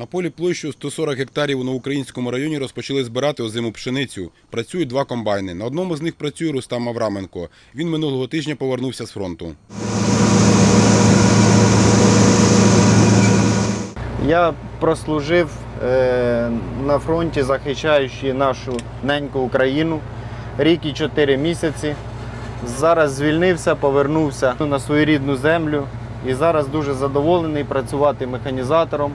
На полі площу 140 гектарів у Новоукраїнському районі розпочали збирати озиму пшеницю. Працюють два комбайни. На одному з них працює Рустам Авраменко. Він минулого тижня повернувся з фронту. Я прослужив е, на фронті, захищаючи нашу неньку Україну рік і чотири місяці. Зараз звільнився, повернувся на свою рідну землю і зараз дуже задоволений працювати механізатором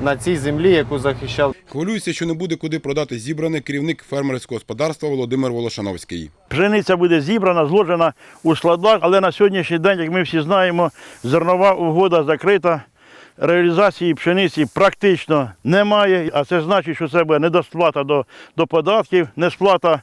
на цій землі, яку захищав. Хвилюється, що не буде куди продати зібране керівник фермерського господарства Володимир Волошановський. Пшениця буде зібрана, зложена у складах, але на сьогоднішній день, як ми всі знаємо, зернова угода закрита. Реалізації пшениці практично немає, а це значить, що це буде недосплата до, до податків, несплата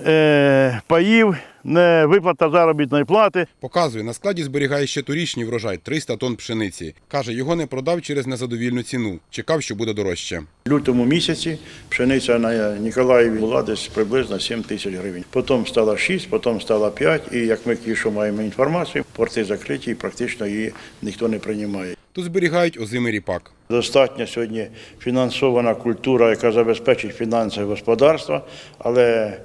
е, паїв, не виплата заробітної плати. Показує, на складі зберігає ще торічній врожай 300 тонн пшениці. Каже, його не продав через незадовільну ціну. Чекав, що буде дорожче. В лютому місяці пшениця на Ніколаєві була десь приблизно 7 тисяч гривень. Потім стала 6, потім стала 5, і як ми що маємо інформацію, порти закриті і практично її ніхто не приймає. Тут зберігають озимий ріпак. Достатньо сьогодні фінансована культура, яка забезпечить фінанси господарства, але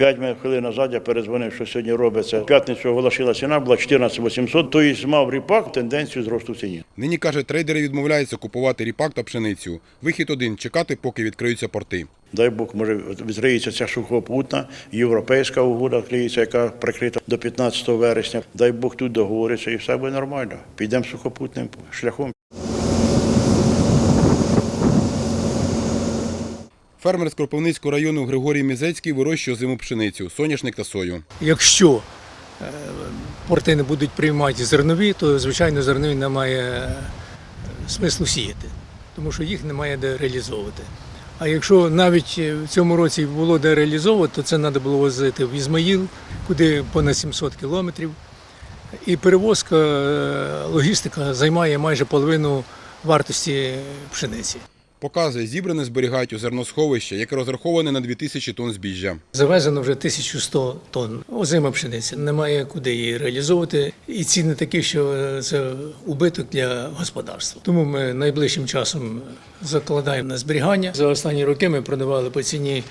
5 хвилин назад я перезвонив, що сьогодні робиться. В п'ятницю оголошила ціна, була 14 800, тобто мав ріпак тенденцію зросту ціні. Нині, каже, трейдери відмовляються купувати ріпак та пшеницю. Вихід один – чекати, поки відкриються порти. Дай Бог, може, відкриється ця сухопутна європейська угода, відкриється, яка прикрита до 15 вересня. Дай Бог тут договориться і все буде нормально. Підемо сухопутним шляхом. Фермер з Кропивницького району Григорій Мізецький вирощує озиму пшеницю, соняшник та сою. Якщо е, порти не будуть приймати зернові, то звичайно зернові немає е, смислу сіяти, тому що їх немає де реалізовувати. А якщо навіть е, в цьому році було де реалізовувати, то це треба було возити в Ізмаїл, куди понад 700 кілометрів. І перевозка, логістика займає майже половину вартості пшениці. Показує, зібране зберігають у зерносховище, яке розраховане на 2000 тонн збіжжя. Завезено вже 1100 тонн озима пшениці. Немає куди її реалізовувати. І ціни такі, що е, це убиток для господарства. Тому ми найближчим часом закладаємо на зберігання. За останні роки ми продавали по ціні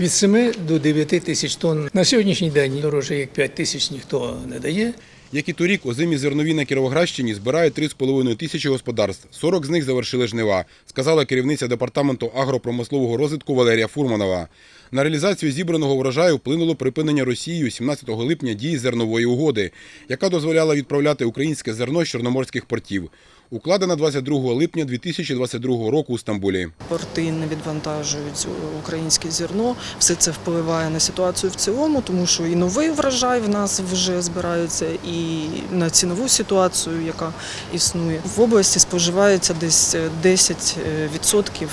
від 7 до 9 тисяч тонн. На сьогоднішній день дороже як 5 тисяч ніхто не дає. Як і торік, озимі зернові на Кіровоградщині збирають 3,5 тисячі господарств. 40 з них завершили жнива, сказала керівниця департаменту агропромислового розвитку Валерія Фурманова. На реалізацію зібраного врожаю вплинуло припинення Росією 17 липня дії зернової угоди, яка дозволяла відправляти українське зерно з чорноморських портів. Укладена 22 липня 2022 року у Стамбулі. порти не відвантажують українське зерно. Все це впливає на ситуацію в цілому, тому що і новий врожай в нас вже збирається, і на цінову ситуацію, яка існує. В області споживається десь 10%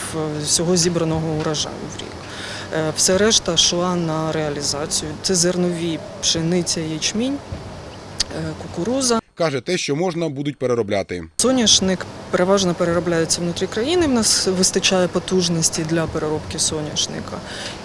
всього зібраного урожаю в рік. Е, Все решта йшла на реалізацію. Це зернові пшениця, ячмінь, е, кукуруза. Каже, те, що можна, будуть переробляти. Соняшник переважно переробляється внутрі країни. В нас вистачає потужності для переробки соняшника.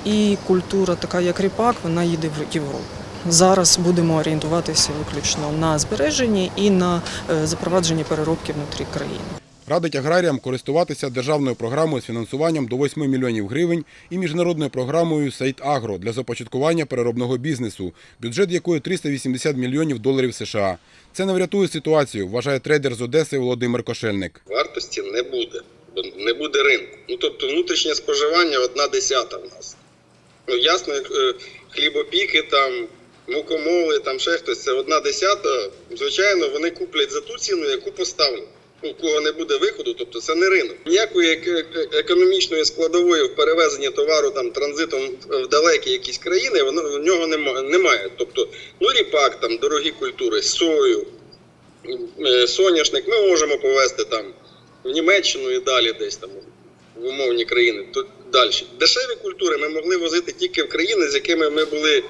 І культура, така як ріпак, вона їде в Європу. Зараз будемо орієнтуватися виключно на збереженні і на е, запровадженні переробки внутрі країни. Радить аграріям користуватися державною програмою з фінансуванням до 8 мільйонів гривень і міжнародною програмою Сейт Агро для започаткування переробного бізнесу, бюджет якої 380 мільйонів доларів США. Це не врятує ситуацію, вважає трейдер з Одеси Володимир Кошельник. вартості не буде, бо не буде ринку. Ну тобто внутрішнє споживання одна десята в нас. Ну ясно, е, хлібопіки, там, мукомоли, там ще хтось, це одна десята. Звичайно, вони куплять за ту ціну, яку поставлять. У кого не буде виходу, тобто це не ринок. Ніякої ек- ек- економічної складової в перевезенні товару там транзитом в далекі якісь країни, воно в нього нема- немає. Тобто, ну ріпак, там дорогі культури, сою, е, соняшник ми можемо повезти там в Німеччину і далі десь там в умовні країни. То далі. Дешеві культури ми могли возити тільки в країни, з якими ми були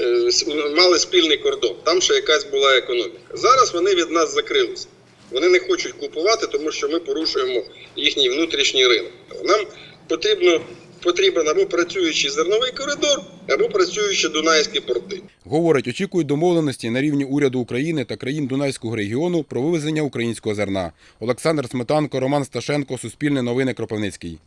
е, мали спільний кордон. Там ще якась була економіка. Зараз вони від нас закрилися. Вони не хочуть купувати, тому що ми порушуємо їхній внутрішній ринок. Нам потрібно потрібен або працюючий зерновий коридор, або працюючі Дунайські порти. Говорить, очікують домовленості на рівні уряду України та країн Дунайського регіону про вивезення українського зерна. Олександр Сметанко, Роман Сташенко, Суспільне новини Кропивницький.